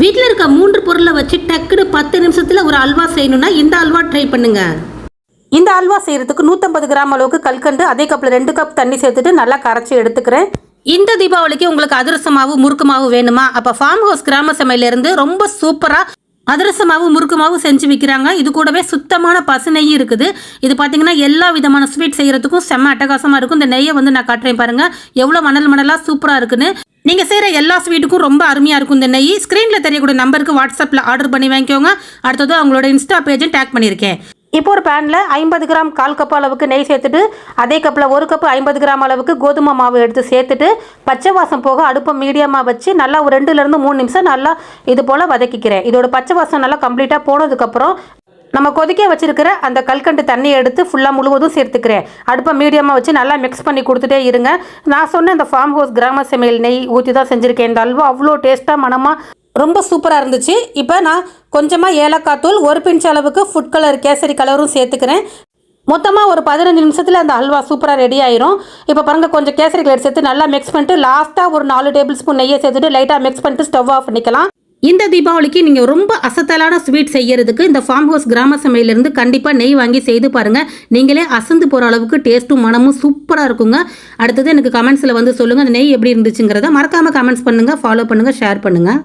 வீட்டில் இருக்க மூன்று பொருளை வச்சு டக்குன்னு பத்து நிமிஷத்தில் ஒரு அல்வா செய்யணும்னா இந்த அல்வா ட்ரை பண்ணுங்க. இந்த அல்வா செய்யறதுக்கு நூற்றம்பது கிராம் அளவுக்கு கல்கண்டு அதே கப்பில் ரெண்டு கப் தண்ணி சேர்த்துட்டு நல்லா கரைச்சி எடுத்துக்கிறேன். இந்த தீபாவளிக்கு உங்களுக்கு அதிரச மாவு முறுக்கு மாவு வேணுமா? அப்போ ஃபார்ம் ஹவுஸ் கிராம சமையலேருந்து ரொம்ப சூப்பராக அதிரச மாவு முறுக்கு மாவு செஞ்சு விற்கிறாங்க இது கூடவே சுத்தமான பசு நெய் இருக்குது. இது பார்த்தீங்கன்னா எல்லா விதமான ஸ்வீட் செய்யறதுக்கும் செம்ம அட்டகாசமாக இருக்கும். இந்த நெய்யை வந்து நான் காட்டுறேன் பாருங்க. எவ்வளோ மணல் மணலாக சூப்பராக இருக்குன்னு. நீங்கள் செய்கிற எல்லா ஸ்வீட்டுக்கும் ரொம்ப அருமையாக இருக்கும் இந்த நெய். ஸ்க்ரீனில் தெரியக்கூடிய நம்பருக்கு வாட்ஸ்அப்பில் ஆர்டர் பண்ணி வாங்கிக்கோங்க. அடுத்தது அவங்களோட இன்ஸ்டா பேஜும் டேக் பண்ணியிருக்கேன் இப்போ ஒரு பேனில் ஐம்பது கிராம் கால் கப் அளவுக்கு நெய் சேர்த்துட்டு அதே கப்பில் ஒரு கப்பு ஐம்பது கிராம் அளவுக்கு கோதுமை மாவு எடுத்து சேர்த்துட்டு பச்சை வாசம் போக அடுப்பை மீடியமாக வச்சு நல்லா ஒரு ரெண்டுலேருந்து மூணு நிமிஷம் நல்லா இது போல் வதக்கிக்கிறேன். இதோட பச்சை வாசம் நல்லா கம்ப்ளீட்டாக போனதுக்கப்புறம் நம்ம கொதிக்க வச்சிருக்கிற அந்த கல்கண்டு தண்ணியை எடுத்து ஃபுல்லாக முழுவதும் சேர்த்துக்கிறேன். அடுப்பை மீடியமாக வச்சு நல்லா மிக்ஸ் பண்ணி கொடுத்துட்டே இருங்க. நான் சொன்ன அந்த ஃபார்ம் ஹவுஸ் கிராம சமையல் நெய் ஊற்றி தான் செஞ்சுருக்கேன். இந்த அல்வா அவ்வளோ டேஸ்ட்டாக மனமாக ரொம்ப சூப்பராக இருந்துச்சு. இப்போ நான் கொஞ்சமாக ஏலக்காய் தூள் ஒரு பிஞ்ச் அளவுக்கு ஃபுட் கலர் கேசரி கலரும் சேர்த்துக்கிறேன். மொத்தமாக ஒரு பதினஞ்சு நிமிஷத்தில் அந்த அல்வா சூப்பராக ரெடி ஆயிரும். இப்போ பாருங்கள் கொஞ்சம் கேசரி கலர் சேர்த்து நல்லா மிக்ஸ் பண்ணிட்டு லாஸ்ட்டாக ஒரு நாலு டேபிள் ஸ்பூன் நெய்யை சேர்த்துட்டு லைட்டாக மிக்ஸ் பண்ணிட்டு ஸ்டவ் ஆஃப் பண்ணிக்கலாம். இந்த தீபாவளிக்கு நீங்கள் ரொம்ப அசத்தலான ஸ்வீட் செய்யறதுக்கு இந்த ஃபார்ம் ஹவுஸ் கிராம சமையலேருந்து கண்டிப்பாக நெய் வாங்கி செய்து பாருங்கள் நீங்களே அசந்து போகிற அளவுக்கு டேஸ்ட்டும் மனமும் சூப்பராக இருக்குங்க. அடுத்தது எனக்கு கமெண்ட்ஸில் வந்து சொல்லுங்கள் அந்த நெய் எப்படி இருந்துச்சுங்கிறத மறக்காமல் கமெண்ட்ஸ் பண்ணுங்கள் ஃபாலோ பண்ணுங்கள் ஷேர் பண்ணுங்கள்